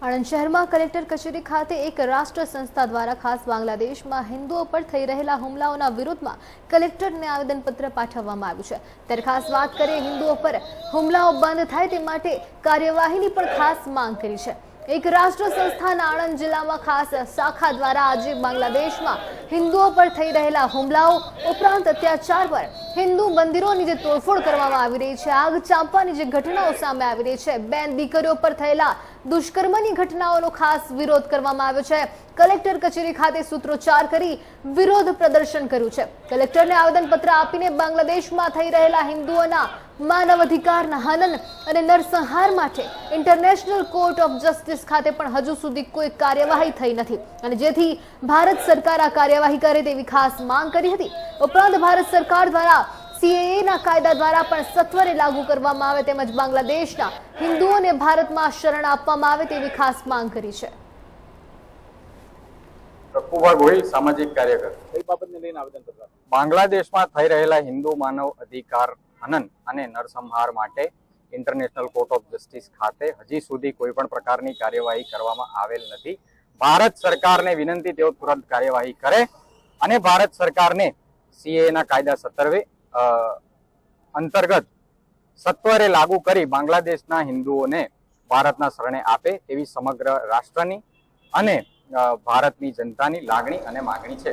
આણંદ શહેરમાં કલેક્ટર કચેરી ખાતે એક રાષ્ટ્ર સંસ્થા દ્વારા ખાસ બાંગ્લાદેશમાં હિન્દુઓ પર થઈ રહેલા હુમલાઓના વિરોધમાં કલેક્ટરને આવેદનપત્ર પાઠવવામાં આવ્યું છે. ત્યારે ખાસ વાત કરીએ હિન્દુઓ પર. હુમલાઓ બંધ થાય તે માટે કાર્યવાહીની પણ ખાસ માંગ કરી છે. એક રાષ્ટ્ર સંસ્થાના આણંદ જિલ્લામાં ખાસ શાખા દ્વારા આજે બાંગ્લાદેશમાં હિન્દુઓ પર થઈ રહેલા હુમલાઓ ઉપરાંત અત્યાચાર પર હિન્દુ મંદિરોની જે તોડફોડ કરવામાં આવી રહી છે, આગ ચાંપવાની જે ઘટનાઓ સામે આવી રહી છે, બેન દીકરીઓ પર થયેલા દુષ્કર્મની ઘટનાઓનો ખાસ વિરોધ કરવામાં આવ્યો છે. કલેક્ટર કચેરી ખાતે સૂત્રોચ્ચાર કરી વિરોધ પ્રદર્શન કર્યું છે. કલેક્ટરને આવેદનપત્ર આપીને બાંગ્લાદેશમાં થઈ રહેલા હિન્દુઓના માનવ અધિકારના હનન અને નરસંહાર માટે ઇન્ટરનેશનલ કોર્ટ ઓફ જસ્ટિસ ખાતે પણ હજુ સુધી કોઈ કાર્યવાહી થઈ નથી. અને જેથી ભારત સરકાર આ કાર્યવાહી કરે તેવી ખાસ માંગ કરી હતી. ઉપરાંત ભારત સરકાર દ્વારા સીએએ ના કાયદા દ્વારા પણ સત્વરે લાગુ કરવામાં આવે તેમજ બાંગ્લાદેશના હિન્દુઓને ભારતમાં શરણ આપવામાં આવે તેવી ખાસ માંગ કરી છે. સામાજિક કાર્યકર. કઈ બાબતને લઈને આવેદનપત્ર બાંગ્લાદેશમાં થઈ રહેલા હિન્દુ માનવ અધિકાર હનન અને નરસંહાર માટે ઇન્ટરનેશનલ કોર્ટ ઓફ જસ્ટિસ ખાતે હજી સુધી કોઈ પણ પ્રકારની કાર્યવાહી કરવામાં આવેલ નથી. ભારત સરકારને વિનંતી તેઓ તુરંત કાર્યવાહી કરે અને ભારત સરકારને સીએ ના કાયદા સત્તરવે અંતર્ગત સત્વરે લાગુ કરી બાંગ્લાદેશના હિન્દુઓને ભારતના શરણે આપે તેવી સમગ્ર રાષ્ટ્રની અને ભારતની જનતાની લાગણી અને માગણી છે.